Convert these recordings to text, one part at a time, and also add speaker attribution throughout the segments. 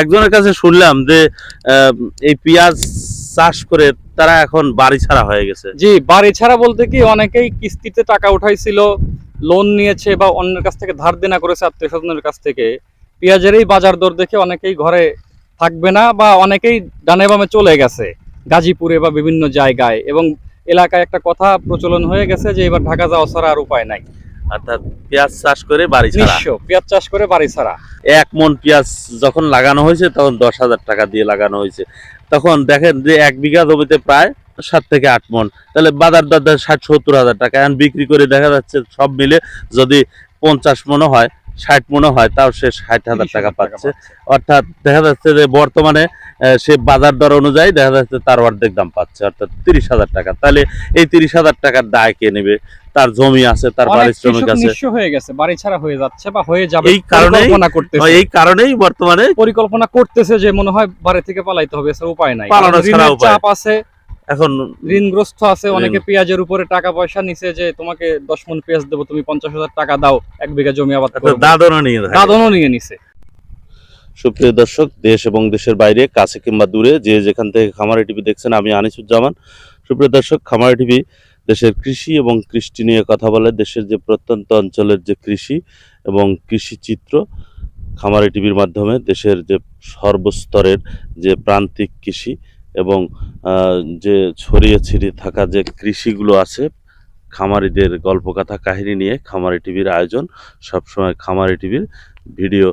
Speaker 1: একজনের কাছে শুনলাম যে এই পেঁয়াজ চাষ করে তারা এখন বাড়ি ছাড়া হয়ে গেছে।
Speaker 2: জি, বাড়ি ছাড়া বলতে কি অনেকেই কিস্তিতে টাকা উঠাইছিল লোন নিয়েছে বা অন্যের কাছ থেকে ধার দেনা করেছে আত্মীয় স্বজনের কাছ থেকে। পেঁয়াজের এই বাজার দর দেখে অনেকেই ঘরে থাকবে না বা অনেকেই ডানে বামে চলে গেছে, গাজীপুরে বা বিভিন্ন জায়গায়। এবং এলাকায় একটা কথা প্রচলন হয়ে গেছে যে, এবার ঢাকা যাওয়া ছাড়া আর উপায় নাই।
Speaker 1: অর্থাৎ পেঁয়াজ চাষ করে বাড়ি ছাড়া।
Speaker 2: নিঃস্ব পেঁয়াজ চাষ করে বাড়ি ছাড়া।
Speaker 1: এক মন পেঁয়াজ যখন লাগানো হয়েছে তখন দশ হাজার টাকা দিয়ে লাগানো হয়েছে। তখন দেখেন যে এক বিঘা জমিতে প্রায় সাত থেকে আট মন। তাহলে বাজার দর ষাট সত্তর হাজার টাকা। এখন বিক্রি করে দেখা যাচ্ছে সব মিলে যদি পঞ্চাশ মনও হয় ষাট মনও হয় তাও সে ষাট হাজার টাকা পাচ্ছে। অর্থাৎ দেখা যাচ্ছে যে বর্তমানে সে বাজার দর অনুযায়ী দেখা যাচ্ছে তার অর্ধেক দাম পাচ্ছে অর্থাৎ তিরিশ হাজার টাকা। তাহলে এই তিরিশ হাজার টাকার দায় কে নেবে? তার জমি আছে তার পারিশ্রমিক আছে।
Speaker 2: হয়ে গেছে বাড়ি ছাড়া হয়ে যাচ্ছে বা হয়ে যাবে
Speaker 1: এই
Speaker 2: করতেছে।
Speaker 1: এই কারণেই বর্তমানে
Speaker 2: পরিকল্পনা করতেছে যে মনে হয় বাড়ি থেকে পালাইতে হবে এছাড়া উপায় নাই।
Speaker 1: পালানো ছাড়া উপায়।
Speaker 2: চাপ আছে
Speaker 1: এখন
Speaker 2: ঋণগ্রস্ত আছে অনেকে পেঁয়াজের উপরে টাকা পয়সা নিছে যে তোমাকে দশ মন পেঁয়াজ দেবো তুমি পঞ্চাশ হাজার টাকা দাও এক বিঘা জমি আবাদ করব।
Speaker 1: দাদনও নিয়ে।
Speaker 2: দাদনও নিয়ে নিছে।
Speaker 1: সুপ্রিয় দর্শক দেশ এবং দেশের বাইরে কাছে কিংবা দূরে যে যেখান থেকে খামারি টিভি দেখছেন আমি আনিসুজ্জামান। সুপ্রিয় দর্শক খামারি টিভি দেশের কৃষি এবং কৃষ্টি নিয়ে কথা বলে, দেশের যে প্রত্যন্ত অঞ্চলের যে কৃষি এবং কৃষি চিত্র খামারি টিভির মাধ্যমে, দেশের যে সর্বস্তরের যে প্রান্তিক কৃষি এবং যে ছড়িয়ে ছিটিয়ে থাকা যে কৃষিগুলো আছে, খামারিদের গল্পকথা কাহিনী নিয়ে খামারি টিভির আয়োজন সবসময় খামারি টিভির ভিডিও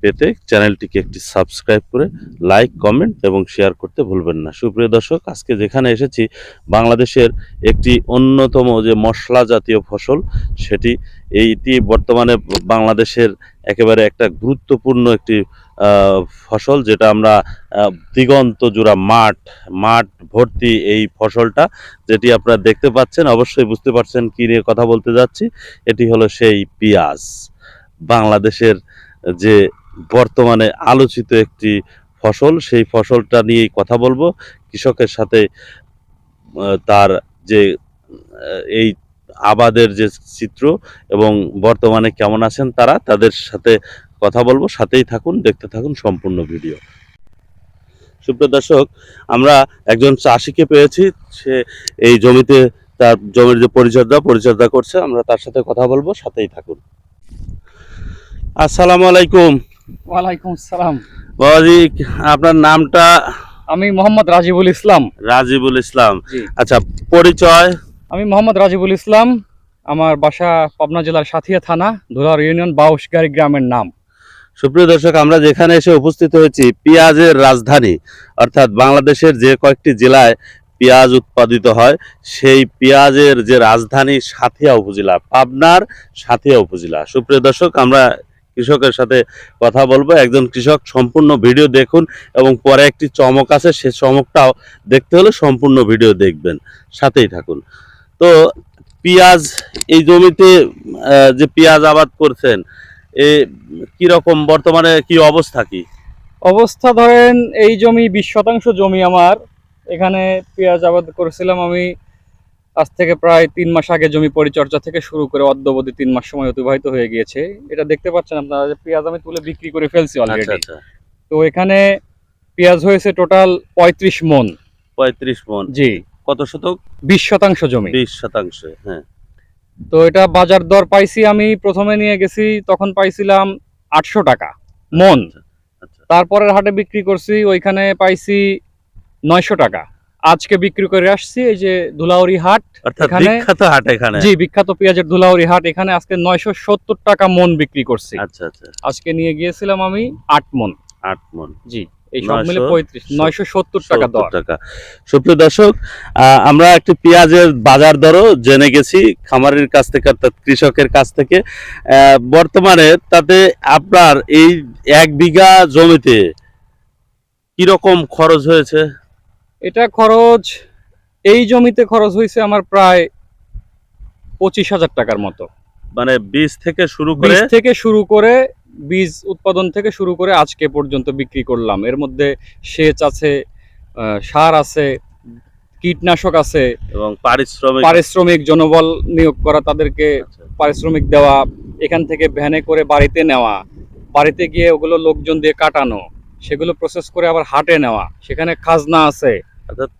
Speaker 1: পেতে চ্যানেলটিকে একটি সাবস্ক্রাইব করে লাইক, কমেন্ট এবং শেয়ার করতে ভুলবেন না। সুপ্রিয় দর্শক, আজকে যেখানে এসেছি, বাংলাদেশের একটি অন্যতম যে মশলা জাতীয় ফসল, সেটি এইটি বর্তমানে বাংলাদেশের একেবারে একটা গুরুত্বপূর্ণ একটি ফসল যেটা আমরা দিগন্ত জোড়া মাঠ মাঠ ভর্তি এই ফসলটা, যেটি আপনারা দেখতে পাচ্ছেন, অবশ্যই বুঝতে পারছেন কি নিয়ে কথা বলতে যাচ্ছি। এটি হলো সেই পেঁয়াজ। বাংলাদেশের যে বর্তমানে আলোচিত একটি ফসল, সেই ফসলটা নিয়েই কথা বলব। কৃষকের সাথে তার যে এই আবাদের যে চিত্র এবং বর্তমানে কেমন আছেন তারা, তাদের সাথে কথা বলব। সাথেই থাকুন, দেখতে থাকুন সম্পূর্ণ ভিডিও। সুপ্রিয় দর্শক, আমরা একজন চাষিকে পেয়েছি। সে এই জমিতে তার জমির যে পরিচর্যা পরিচর্যা করছে। আমরা তার সাথে কথা বলব, সাথেই থাকুন। আসসালামু আলাইকুম।
Speaker 2: ওয়ালাইকুম আসসালাম।
Speaker 1: বাবাজি আপনার নামটা?
Speaker 2: আমি মোহাম্মদ রাজিবুল ইসলাম।
Speaker 1: রাজিবুল ইসলাম। আচ্ছা পরিচয়?
Speaker 2: আমি মোহাম্মদ রাজিবুল ইসলাম আমার বাসা পাবনা জেলার সাথিয়া থানা ধুলার ইউনিয়ন বাউশগাড়ি গ্রামের নাম।
Speaker 1: সুপ্রিয় দর্শক আমরা যেখানে এসে উপস্থিত হয়েছি পেঁয়াজের রাজধানী অর্থাৎ বাংলাদেশের যে কয়েকটি জেলায় পেঁয়াজ উৎপাদিত হয় সেই পেঁয়াজের যে রাজধানী সাথিয়া উপজেলা পাবনার সাথিয়া উপজেলা। সুপ্রিয় দর্শক আমরা কৃষকের সাথে কথা বলব। একজন কৃষক সম্পূর্ণ ভিডিও দেখুন এবং পরে একটি চমক আছে, সে চমকটাও দেখতে হলে সম্পূর্ণ ভিডিও দেখবেন। সাথেই থাকুন। তো পেঁয়াজ, এই জমিতে যে পেঁয়াজ আবাদ করছেন, এ কীরকম বর্তমানে কি অবস্থা কি?
Speaker 2: অবস্থা ধরেন, এই জমি বিশ শতাংশ জমি আমার। এখানে পেঁয়াজ আবাদ করেছিলাম আমি আজ থেকে প্রায় তিন মাস আগে জমি পরিচর্যা থেকে শুরু করে অদ্যবধি তিন মাস সময় অতিবাহিত হয়ে গিয়েছে। এটা দেখতে পাচ্ছেন আপনারা যে পেঁয়াজ আমি তুলে বিক্রি করে ফেলছি
Speaker 1: আচ্ছা
Speaker 2: অলরেডি
Speaker 1: আচ্ছা।
Speaker 2: তো এখানে পেঁয়াজ হয়েছে টোটাল পঁয়ত্রিশ মন।
Speaker 1: পঁয়ত্রিশ মন।
Speaker 2: জি।
Speaker 1: কত শতক?
Speaker 2: বিশ শতাংশ জমি।
Speaker 1: বিশ শতাংশ হ্যাঁ।
Speaker 2: তো এটা বাজার দর পাইছি আমি প্রথমে নিয়ে গেছি তখন পাইছিলাম আটশো টাকা মন।
Speaker 1: আচ্ছা।
Speaker 2: তারপরের হাটে বিক্রি করছি ওইখানে পাইছি নয়শো টাকা। আজকে বিক্রি করে আসছি এই যে ধুলাউরি হাট
Speaker 1: বিখ্যাত হাট এখানে।
Speaker 2: জি বিখ্যাত পেঁয়াজের ধুলাউরি হাট এখানে আজকে নয়শো সত্তর টাকা মন বিক্রি করছি।
Speaker 1: আচ্ছা আচ্ছা।
Speaker 2: আজকে নিয়ে গিয়েছিলাম আমি আট মন।
Speaker 1: আট মন।
Speaker 2: জি এই সব মিলে পঁয়ত্রিশ নয়শো সত্তর টাকা দর।
Speaker 1: টাকা। সুপ্রিয় দর্শক আহ, আমরা একটি পেঁয়াজের বাজার দরও জেনে গেছি খামারের কাছ থেকে অর্থাৎ কৃষকের কাছ থেকে। আহ, বর্তমানে তাতে আপনার এই এক বিঘা জমিতে কীরকম খরচ হয়েছে?
Speaker 2: এটা খরচ এই জমিতে খরচ হয়েছে আমার প্রায় পঁচিশ হাজার টাকার মতো।
Speaker 1: মানে বীজ থেকে শুরু করে
Speaker 2: থেকে শুরু করে বীজ উৎপাদন থেকে শুরু করে আজকে পর্যন্ত বিক্রি করলাম। এর মধ্যে সেচ আছে সার আছে কীটনাশক আছে
Speaker 1: এবং পারিশ্রমিক।
Speaker 2: পারিশ্রমিক জনবল নিয়োগ করা তাদেরকে
Speaker 1: আচ্ছা,
Speaker 2: পারিশ্রমিক দেওয়া এখান থেকে ভ্যানে করে বাড়িতে নেওয়া বাড়িতে গিয়ে ওগুলো লোকজন দিয়ে কাটানো সেগুলো প্রসেস করে আবার হাটে নেওয়া সেখানে খাজনা আছে।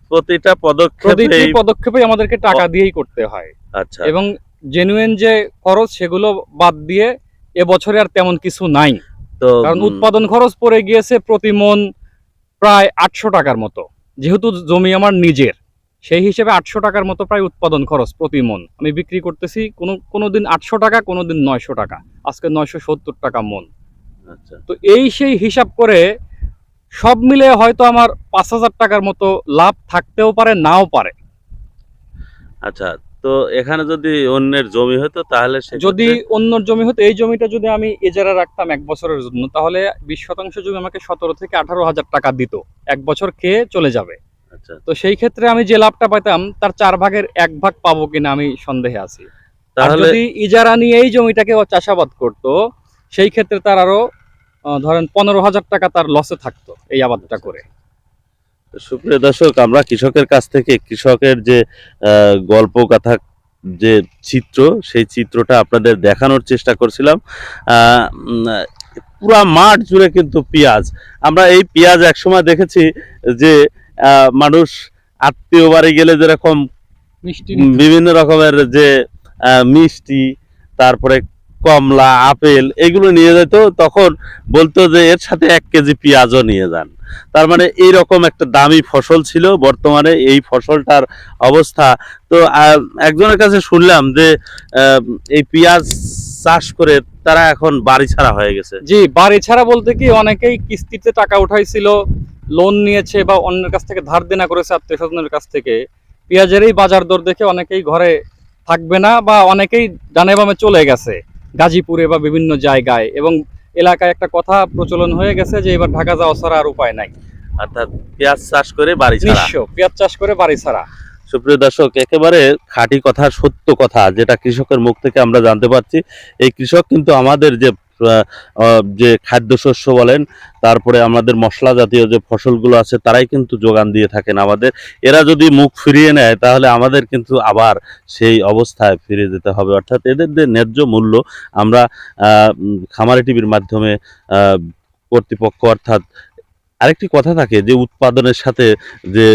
Speaker 1: প্রতিটা
Speaker 2: প্রতিটি
Speaker 1: পদক্ষেপে
Speaker 2: পদক্ষেপে আমাদেরকে টাকা দিয়েই করতে হয়।
Speaker 1: আচ্ছা।
Speaker 2: এবং জেনুইন যে খরচ সেগুলো বাদ দিয়ে এবছরে আর তেমন কিছু নাই।
Speaker 1: তো
Speaker 2: কারণ উৎপাদন খরচ পড়ে গিয়েছে প্রতি মন প্রায় আটশো টাকার মতো। যেহেতু জমি আমার নিজের সেই হিসেবে আটশো টাকার মতো প্রায় উৎপাদন খরচ প্রতি মন। আমি বিক্রি করতেছি কোনো কোনো দিন আটশো টাকা কোনো দিন নয়শো টাকা। আজকে নয়শো সত্তর টাকা মন।
Speaker 1: আচ্ছা।
Speaker 2: তো এই সেই হিসাব করে সব মিলে হয়তো আমার পাঁচ হাজার টাকার মতো লাভ থাকতেও পারে নাও পারে।
Speaker 1: আচ্ছা তো এখানে যদি অন্যের জমি হতো তাহলে
Speaker 2: যদি অন্য জমি হতো এই জমিটা যদি আমি এজারা রাখতাম এক বছরের জন্য তাহলে বিশ শতাংশ জমি আমাকে সতেরো থেকে আঠারো হাজার টাকা দিত এক বছর খেয়ে চলে যাবে।
Speaker 1: আচ্ছা।
Speaker 2: তো সেই ক্ষেত্রে আমি যে লাভটা পাইতাম তার চার ভাগের এক ভাগ পাবো কিনা আমি সন্দেহে আছি।
Speaker 1: তাহলে
Speaker 2: যদি ইজারা নিয়ে এই জমিটাকে চাষাবাদ করতো সেই ক্ষেত্রে তার আরও ধরেন পনেরো হাজার টাকা তার লসে থাকতো এই আবাদটা করে।
Speaker 1: সুপ্রিয় দর্শক আমরা কৃষকের কাছ থেকে কৃষকের যে গল্প কথা যে চিত্র সেই চিত্রটা আপনাদের দেখানোর চেষ্টা করছিলাম। পুরা মাঠ জুড়ে কিন্তু পেঁয়াজ। আমরা এই পেঁয়াজ একসময় দেখেছি যে আহ, মানুষ আত্মীয় বাড়ি গেলে যেরকম বিভিন্ন রকমের যে মিষ্টি তারপরে কমলা, আপেল এগুলো নিয়ে যেত, তখন বলতো যে এর সাথে এক কেজি পেঁয়াজও নিয়ে যান। তার মানে এইরকম একটা দামি ফসল ছিল, বর্তমানে এই ফসলটার অবস্থা। তো একজনের কাছে শুনলাম যে এই পেঁয়াজ চাষ করে তারা এখন বাড়ি ছাড়া হয়ে গেছে।
Speaker 2: জি, বাড়ি ছাড়া বলতে কি অনেকেই কিস্তিতে টাকা উঠাইছিল, লোন নিয়েছে বা অন্যের কাছ থেকে ধার দেনা করেছে আত্মীয় স্বজনের কাছ থেকে। পেঁয়াজের এই বাজার দর দেখে অনেকেই ঘরে থাকবে না বা অনেকেই ডানে বামে চলে গেছে। গাজীপুরে বা বিভিন্ন জায়গায়। এবং এলাকায় একটা কথা প্রচলন হয়ে গেছে যে এবার ঢাকা যাওয়া ছাড়া আর উপায় নাই।
Speaker 1: অর্থাৎ পেঁয়াজ চাষ করে বাড়ি ছাড়া।
Speaker 2: পেঁয়াজ চাষ করে বাড়ি ছাড়া।
Speaker 1: সুপ্রিয় দর্শক একেবারে খাঁটি কথা সত্য কথা যেটা কৃষকের মুখ থেকে আমরা জানতে পারছি। এই কৃষক কিন্তু আমাদের যে যে খাদ্যশস্য বলেন, তারপরে আমাদের মশলা জাতীয় যে ফসলগুলো আছে, তারাই কিন্তু যোগান দিয়ে থাকেন আমাদের। এরা যদি মুখ ফিরিয়ে নেয়, তাহলে আমাদের কিন্তু আবার সেই অবস্থায় ফিরে যেতে হবে। অর্থাৎ এদের যে ন্যায্য মূল্য আমরা খামারি টিভির মাধ্যমে কর্তৃপক্ষ, অর্থাৎ আরেকটি কথা থাকে যে, উৎপাদনের সাথে যে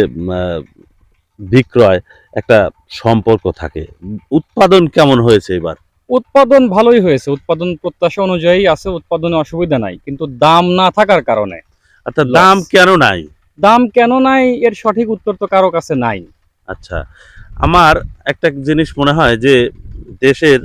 Speaker 1: বিক্রয় একটা সম্পর্ক থাকে। উৎপাদন কেমন হয়েছে এবার?
Speaker 2: উৎপাদন ভালোই হয়েছে। উৎপাদন প্রত্যাশা অনুযায়ী আছে উৎপাদনে অসুবিধা নাই। কিন্তু দাম না থাকার কারণে। Loss.
Speaker 1: দাম কেন নাই?
Speaker 2: দাম কেন নাই এর সঠিক উত্তর তো কারও কাছে নাই।
Speaker 1: আচ্ছা আমার একটা জিনিস মনে হয় যে দেশের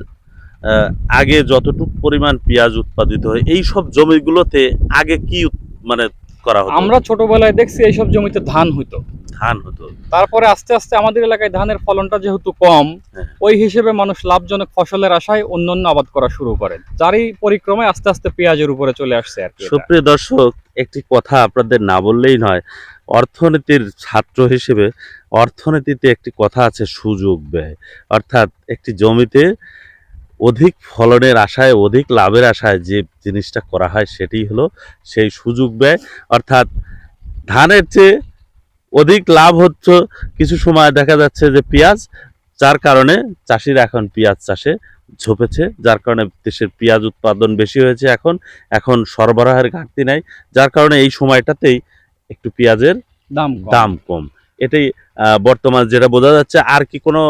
Speaker 1: আগে যতটুকু পরিমাণ পেঁয়াজ উৎপাদিত হয় এই সব জমিগুলোতে আগে কি মানে করা হতো।
Speaker 2: আমরা ছোটবেলায় দেখছি এইসব জমিতে ধান হইতো।
Speaker 1: ধান হতো।
Speaker 2: তারপরে আস্তে আস্তে আমাদের এলাকায় ধানের ফলনটা যেহেতু কম
Speaker 1: হ্যাঁ।
Speaker 2: ওই হিসেবে মানুষ লাভজনক ফসলের আশায় অন্যান্য আবাদ করা শুরু করে যারই পরিক্রমায় আস্তে আস্তে পেঁয়াজের উপরে চলে আসছে আর
Speaker 1: সুপ্রিয় দর্শক একটি কথা আপনাদের না বললেই নয় অর্থনীতির ছাত্র হিসেবে অর্থনীতিতে একটি কথা আছে সুযোগ ব্যয়। অর্থাৎ একটি জমিতে অধিক ফলনের আশায় অধিক লাভের আশায় যে জিনিসটা করা হয় সেটি হলো সেই সুযোগ ব্যয়। অর্থাৎ ধানের চেয়ে অধিক লাভ হচ্ছে কিছু সময় দেখা যাচ্ছে যে পেঁয়াজ যার কারণে চাষিরা এখন পেঁয়াজ চাষে ঝোপেছে যার কারণে দেশের পেঁয়াজ উৎপাদন বেশি হয়েছে এখন এখন সরবরাহের ঘাটতি নাই যার কারণে এই সময়টাতেই একটু পেঁয়াজের
Speaker 2: দাম
Speaker 1: দাম কম। এটাই বর্তমান যেটা বোঝা যাচ্ছে আর কি কোনো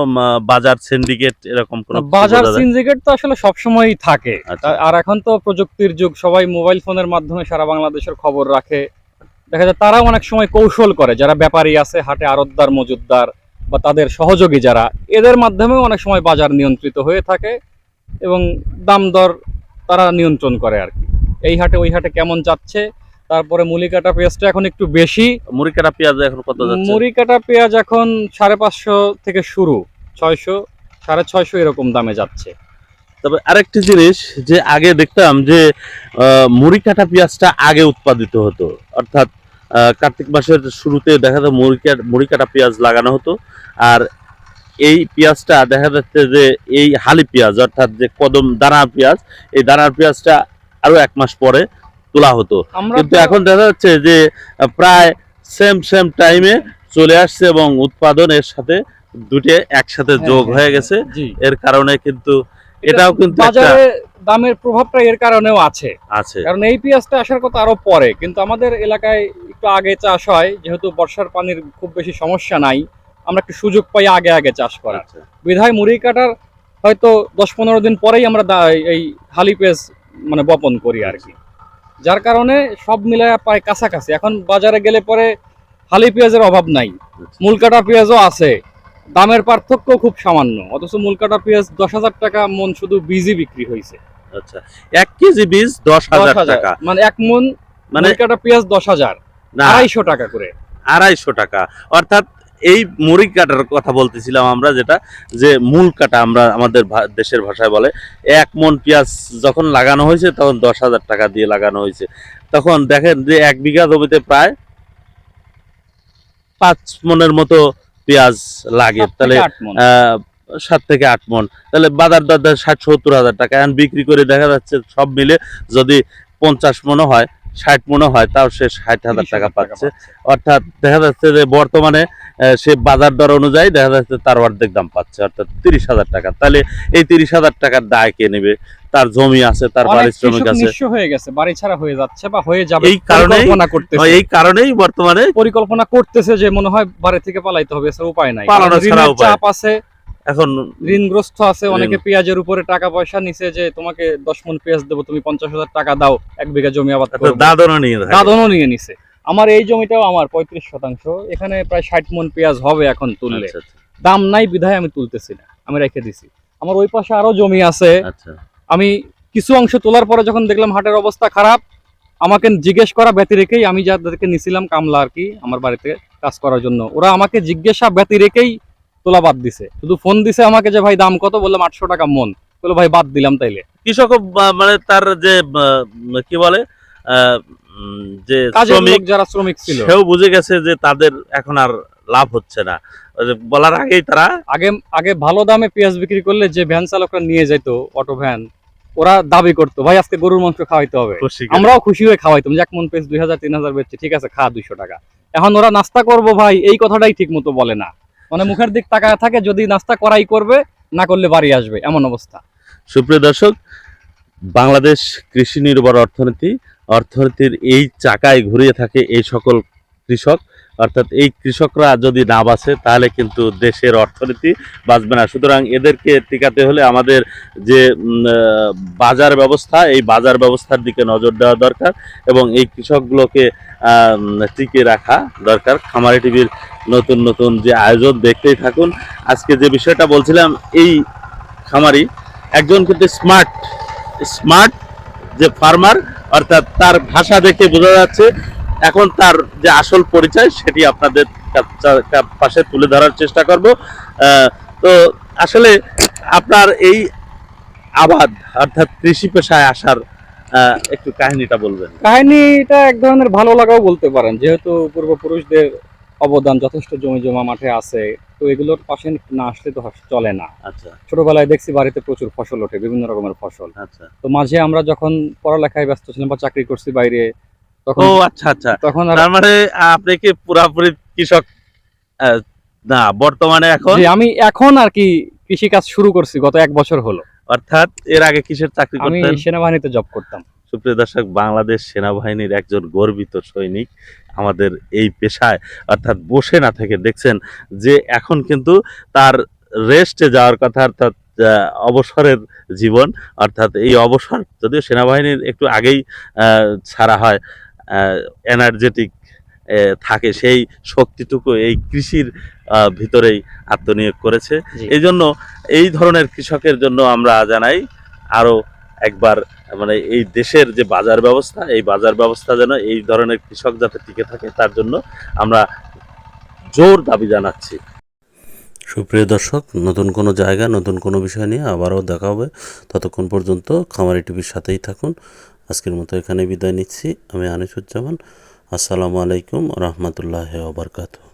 Speaker 1: বাজার সিন্ডিকেট এরকম কোনো
Speaker 2: বাজার সিন্ডিকেট তো আসলে সবসময়ই থাকে।
Speaker 1: আচ্ছা।
Speaker 2: আর এখন তো প্রযুক্তির যুগ সবাই মোবাইল ফোনের মাধ্যমে সারা বাংলাদেশের খবর রাখে। দেখা যায় তারাও অনেক সময় কৌশল করে যারা ব্যাপারী আছে হাটে আড়তদার মজুদদার বা তাদের সহযোগী যারা এদের মাধ্যমেও অনেক সময় বাজার নিয়ন্ত্রিত হয়ে থাকে এবং দাম দর তারা নিয়ন্ত্রণ করে আর কি। এই হাটে ওই হাটে কেমন যাচ্ছে তারপরে মুড়ি কাটা পেঁয়াজটা এখন একটু বেশি।
Speaker 1: মুড়ি কাটা পেঁয়াজ এখন কত যাচ্ছে?
Speaker 2: মুড়ি কাটা পেঁয়াজ এখন সাড়ে পাঁচশো থেকে শুরু। ছয়শো সাড়ে ছয়শো এরকম দামে যাচ্ছে।
Speaker 1: তবে আরেকটি জিনিস যে আগে দেখতাম যে মুড়ি কাটা পেঁয়াজটা আগে উৎপাদিত হতো। অর্থাৎ কার্তিক মাসের শুরুতে দেখা যায় মুড়ি মুড়ি কাটা পেঁয়াজ লাগানো হতো। আর এই পেঁয়াজটা দেখা যাচ্ছে যে এই হালি পেঁয়াজ অর্থাৎ যে কদম দানা পেঁয়াজ এই দানার পেঁয়াজটা আরও এক মাস পরে তোলা হতো। কিন্তু এখন দেখা যাচ্ছে যে প্রায় সেম সেম টাইমে চলে আসছে এবং উৎপাদন এর সাথে দুটো একসাথে
Speaker 2: হ্যাঁ,
Speaker 1: যোগ
Speaker 2: হ্যাঁ,
Speaker 1: হয়ে গেছে। এর কারণে কিন্তু এটাও কিন্তু
Speaker 2: বাজারে দামের প্রভাবটা এর কারণেও আছে।
Speaker 1: আছে।
Speaker 2: কারণ এই পেঁয়াজটা আসার কথা আরও পরে কিন্তু আমাদের এলাকায় একটু আগে চাষ হয় যেহেতু বর্ষার পানির খুব বেশি সমস্যা নাই আমরা একটু সুযোগ পাই আগে আগে চাষ করার।
Speaker 1: আচ্ছা।
Speaker 2: বিধায় মুড়ি কাটার হয়তো দশ পনেরো দিন পরেই আমরা এই হালি পেঁয়াজ মানে বপন করি আর কি। যার কারণে সব মিলায় প্রায় কাছাকাছি। এখন বাজারে গেলে পরে হালি পেঁয়াজের অভাব নাই।
Speaker 1: আচ্ছা।
Speaker 2: মূল কাটা পেঁয়াজও আছে। দামের পার্থক্য খুব সামান্য। অথচ মূল কাটা পেঁয়াজ দশ হাজার টাকা মন শুধু বীজই বিক্রি হয়েছে।
Speaker 1: আচ্ছা। এক কেজি বীজ দশ হাজার টাকা।
Speaker 2: মানে এক মন
Speaker 1: মানে
Speaker 2: কাটা পেঁয়াজ দশ হাজার। আড়াইশো টাকা করে।
Speaker 1: আড়াইশো টাকা। অর্থাৎ এই মুড়ি কাটার কথা বলতেছিলাম আমরা যেটা যে মূল কাটা আমরা আমাদের দেশের ভাষায় বলে এক মন পেঁয়াজ যখন লাগানো হয়েছে তখন দশ হাজার টাকা দিয়ে লাগানো হয়েছে। তখন দেখেন যে এক বিঘা জমিতে প্রায় পাঁচ মনের মতো পেঁয়াজ লাগে। তাহলে আহ, সাত থেকে আট মন। তাহলে বাজার দর ষাট সত্তর হাজার টাকা। এখন বিক্রি করে দেখা যাচ্ছে সব মিলে যদি পঞ্চাশ মনও হয় ষাট মনও হয় তাও সে ষাট হাজার টাকা পাচ্ছে। অর্থাৎ দেখা যাচ্ছে যে বর্তমানে সে বাজার দর অনুযায়ী দেখা যাচ্ছে তার অর্ধেক দাম পাচ্ছে অর্থাৎ তিরিশ হাজার টাকা। তাহলে এই তিরিশ হাজার টাকার দায় কে নেবে? তার জমি আছে তার পারিশ্রমিক আছে।
Speaker 2: হয়ে গেছে বাড়ি ছাড়া হয়ে যাচ্ছে বা হয়ে যাবে
Speaker 1: এই
Speaker 2: কারণে
Speaker 1: এই কারণেই বর্তমানে
Speaker 2: পরিকল্পনা করতেছে যে মনে হয় বাড়ি থেকে পালাইতে হবে উপায় নাই।
Speaker 1: পালানো ছাড়া উপায়।
Speaker 2: চাপ আছে
Speaker 1: এখন
Speaker 2: ঋণগ্রস্ত আছে অনেকে পেঁয়াজের উপরে টাকা পয়সা নিছে যে তোমাকে দশ মন পেঁয়াজ দেবো তুমি পঞ্চাশ হাজার টাকা দাও এক বিঘা জমি আবাদ
Speaker 1: দাদনও নিয়ে
Speaker 2: দাদনও নিয়ে নিছে। আমার এই জমিটাও আমার পঁয়ত্রিশ শতাংশ। এখানে প্রায় ষাট মন পেঁয়াজ হবে এখন তুললে।
Speaker 1: আচ্ছা, আচ্ছা,
Speaker 2: দাম নাই বিধায় আমি তুলতেছি না। আমি রেখে দিছি। আমার ওই পাশে আরও জমি আছে।
Speaker 1: আচ্ছা।
Speaker 2: আমি কিছু অংশ তোলার পরে যখন দেখলাম হাটের অবস্থা খারাপ আমাকে জিজ্ঞেস করা ব্যতি রেখেই আমি যাদেরকে নিছিলাম কামলা আর কি আমার বাড়িতে কাজ করার জন্য ওরা আমাকে জিজ্ঞাসা ব্যতি রেখেই তোলা বাদ দিছে। শুধু ফোন দিছে আমাকে যে ভাই দাম কত? বললাম আটশো টাকা মন। বলে ভাই বাদ দিলাম তাইলে।
Speaker 1: কৃষক মানে তার যে কি বলে যে শ্রমিক
Speaker 2: যারা শ্রমিক ছিল।
Speaker 1: সেও বুঝে গেছে যে তাদের এখন আর লাভ হচ্ছে না। বলার আগেই তারা
Speaker 2: আগে আগে ভালো দামে পেঁয়াজ বিক্রি করলে যে ভ্যান চালকরা নিয়ে যেত অটো ভ্যান ওরা দাবি করতো ভাই আজকে গরুর মাংস খাওয়াইতে হবে। আমরাও খুশি হয়ে খাওয়াইতাম যে এক মন পেঁয়াজ দুই হাজার তিন হাজার বেচছে ঠিক আছে খা দুইশো টাকা। এখন ওরা নাস্তা করব ভাই এই কথাটাই ঠিক মতো বলে না। মানে মুখের দিক তাকায় থাকে, যদি নাস্তা করাই করবে, না করলে বাড়ি আসবে, এমন অবস্থা।
Speaker 1: সুপ্রিয় দর্শক, বাংলাদেশ কৃষি নির্ভর অর্থনীতি, অর্থনীতির এই চাকায় ঘুরিয়ে থাকে এই সকল কৃষক। অর্থাৎ এই কৃষকরা যদি না বাঁচে, তাহলে কিন্তু দেশের অর্থনীতি বাঁচবে না। সুতরাং এদেরকে টিকাতে হলে আমাদের যে বাজার ব্যবস্থা, এই বাজার ব্যবস্থার দিকে নজর দেওয়া দরকার এবং এই কৃষকগুলোকে টিকিয়ে রাখা দরকার। খামারি টিভির নতুন নতুন যে আয়োজন দেখতেই থাকুন। আজকে যে বিষয়টা বলছিলাম, এই খামারি একজন কিন্তু স্মার্ট স্মার্ট যে ফার্মার অর্থাৎ তার ভাষা দেখে বোঝা যাচ্ছে, এখন তার যে আসল পরিচয় সেটি আপনাদের পাশে তুলে ধরার চেষ্টা করব। তো আসলে আপনার এই আবাদ, অর্থাৎ কৃষি পেশায় আসার একটু কাহিনীটা বলবেন।
Speaker 2: কাহিনীটা এক ধরনের ভালো লাগাও বলতে পারেন। যেহেতু পূর্বপুরুষদের অবদান যথেষ্ট জমি জমা মাঠে আছে তো এগুলোর পাশে না আসলে তো চলে না।
Speaker 1: আচ্ছা।
Speaker 2: ছোটবেলায় দেখছি বাড়িতে প্রচুর ফসল ওঠে বিভিন্ন রকমের ফসল।
Speaker 1: আচ্ছা।
Speaker 2: তো মাঝে আমরা যখন পড়ালেখায় ব্যস্ত ছিলাম বা চাকরি করছি বাইরে তখন
Speaker 1: ও আচ্ছা আচ্ছা।
Speaker 2: তখন
Speaker 1: তার মানে আপনি কি পুরাপুরি কৃষক? না বর্তমানে এখন?
Speaker 2: জি, আমি এখন আর কি কৃষি কাজ শুরু করছি গত এক বছর হলো।
Speaker 1: অর্থাৎ এর আগে কিসের চাকরি করতেন?
Speaker 2: আমি সেনাবাহিনীতে জব করতাম।
Speaker 1: সুপ্রিয় দর্শক বাংলাদেশ সেনাবাহিনীর একজন গর্বিত সৈনিক। আমাদের এই পেশায় অর্থাৎ বসে না থেকে দেখছেন যে এখন কিন্তু তার রেস্টে যাওয়ার কথা অর্থাৎ অবসরের জীবন অর্থাৎ এই অবসর যদিও সেনাবাহিনীর একটু আগেই ছাড়া হয় এনার্জেটিক থাকে সেই শক্তিটুকু এই কৃষির ভিতরেই আত্মনিয়োগ করেছে। এই জন্য এই ধরনের কৃষকের জন্য আমরা জানাই আরও একবার মানে এই দেশের যে বাজার ব্যবস্থা, এই বাজার ব্যবস্থা যেন এই ধরনের কৃষক যাতে টিকে থাকে, তার জন্য আমরা জোর দাবি জানাচ্ছি। সুপ্রিয় দর্শক, নতুন কোনো জায়গা, নতুন কোনো বিষয় নিয়ে আবারও দেখা হবে। ততক্ষণ পর্যন্ত খামারি টিভির সাথেই থাকুন। আজকের মতো এখানে বিদায় নিচ্ছি। আমি আনিসুজ্জামান। আসসালামু আলাইকুম রহমতুল্লাহ ওবরকাতু